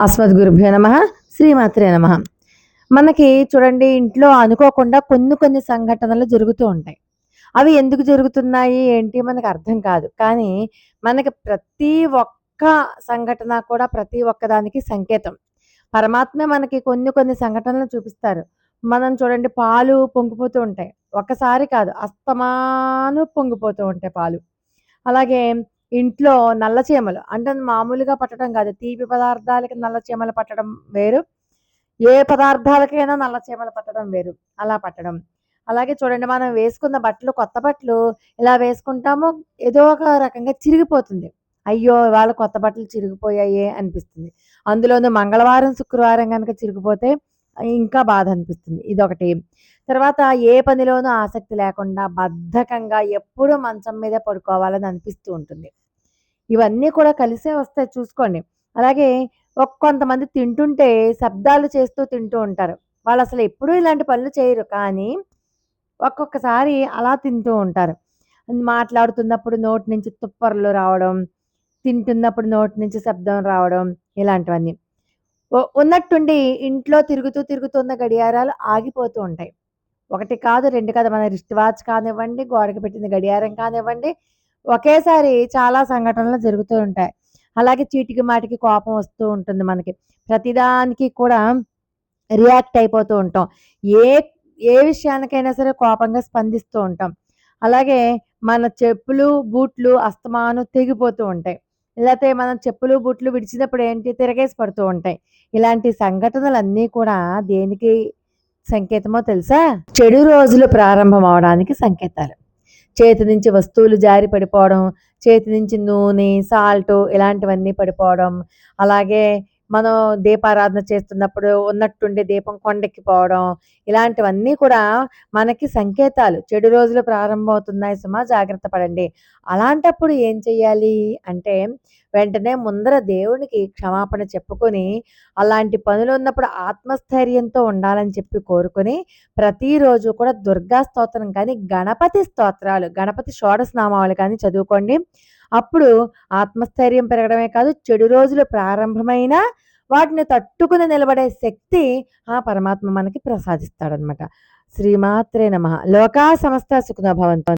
అస్మద్గురుభ్యో నమ శ్రీమాత్రే నమ. మనకి చూడండి ఇంట్లో అనుకోకుండా కొన్ని కొన్ని సంఘటనలు జరుగుతూ ఉంటాయి. అవి ఎందుకు జరుగుతున్నాయి? ఏంటి? మనకు అర్థం కాదు. కానీ మనకి ప్రతి ఒక్క సంఘటన కూడా ప్రతి ఒక్కదానికి సంకేతం. పరమాత్మే మనకి కొన్ని కొన్ని సంఘటనలు చూపిస్తారు. మనం చూడండి పాలు పొంగిపోతూ ఉంటాయి. ఒక్కసారి కాదు అస్తమాను పొంగిపోతూ ఉంటాయి పాలు. అలాగే ఇంట్లో నల్ల చీమలు. అంటే మామూలుగా పట్టడం కాదు. తీపి పదార్థాలకి నల్ల చీమలు పట్టడం వేరు. ఏ పదార్థాలకైనా నల్ల చీమలు పట్టడం వేరు. అలా పట్టడం. అలాగే చూడండి మనం వేసుకున్న బట్టలు కొత్త బట్టలు ఇలా వేసుకుంటాము. ఏదో ఒక రకంగా చిరిగిపోతుంది. అయ్యో వాళ్ళ కొత్త బట్టలు చిరిగిపోయాయి అనిపిస్తుంది. అందులోనూ మంగళవారం శుక్రవారం కనుక చిరిగిపోతే ఇంకా బాధ అనిపిస్తుంది. ఇదొకటి. తర్వాత ఏ పనిలోనూ ఆసక్తి లేకుండా బద్ధకంగా ఎప్పుడూ మంచం మీద పడుకోవాలని అనిపిస్తూ ఉంటుంది. ఇవన్నీ కూడా కలిసే వస్తాయి చూసుకోండి. అలాగే ఒక కొంతమంది తింటుంటే శబ్దాలు చేస్తూ తింటూ ఉంటారు. వాళ్ళు అసలు ఎప్పుడూ ఇలాంటి పనులు చేయరు. కానీ ఒక్కొక్కసారి అలా తింటూ ఉంటారు. మాట్లాడుతున్నప్పుడు నోటి నుంచి తుప్పర్లు రావడం తింటున్నప్పుడు నోటి నుంచి శబ్దం రావడం ఇలాంటివన్నీ. ఉన్నట్టుండి ఇంట్లో తిరుగుతూ తిరుగుతున్న గడియారాలు ఆగిపోతూ ఉంటాయి. ఒకటి కాదు రెండు కాదు మన రిస్ట్ వాచ్ కానివ్వండి గోడకి పెట్టిన గడియారం కానివ్వండి ఒకేసారి చాలా సంఘటనలు జరుగుతూ ఉంటాయి. అలాగే చీటికి మాటికి కోపం వస్తూ ఉంటుంది మనకి. ప్రతిదానికి కూడా రియాక్ట్ అయిపోతూ ఉంటాం. ఏ ఏ విషయానికైనా సరే కోపంగా స్పందిస్తూ ఉంటాం. అలాగే మన చెప్పులు బూట్లు అస్తమాను తెగిపోతూ ఉంటాయి. లేకపోతే మనం చెప్పులు బూట్లు విడిచినప్పుడు ఏంటి? తిరగేసి పడుతూ ఉంటాయి. ఇలాంటి సంఘటనలన్నీ కూడా దేనికి సంకేతమో తెలుసా? చెడు రోజులు ప్రారంభం అవడానికి సంకేతాలు. చేతి నుంచి వస్తువులు జారి పడిపోవడం చేతి నుంచి నూనె సాల్ట్ ఇలాంటివన్నీ పడిపోవడం అలాగే మనం దీపారాధన చేస్తున్నప్పుడు ఉన్నట్టుండి దీపం కొండెక్కిపోవడం ఇలాంటివన్నీ కూడా మనకి సంకేతాలు. చెడు రోజులు ప్రారంభమవుతున్నాయి సుమా జాగ్రత్త పడండి. అలాంటప్పుడు ఏం చెయ్యాలి అంటే వెంటనే ముందర దేవునికి క్షమాపణ చెప్పుకొని అలాంటి పనులు ఉన్నప్పుడు ఆత్మస్థైర్యంతో ఉండాలని చెప్పి కోరుకొని ప్రతిరోజు కూడా దుర్గా స్తోత్రం కానీ గణపతి స్తోత్రాలు గణపతి షోడశనామాలు కానీ చదువుకోండి. అప్పుడు ఆత్మస్థైర్యం పెరగడమే కాదు చెడు రోజులు ప్రారంభమైన వాటిని తట్టుకుని నిలబడే శక్తి ఆ పరమాత్మ మనకి ప్రసాదిస్తాడనమాట శ్రీమాత్రే నమ. లోకా సమస్త సుఖన భవంతో.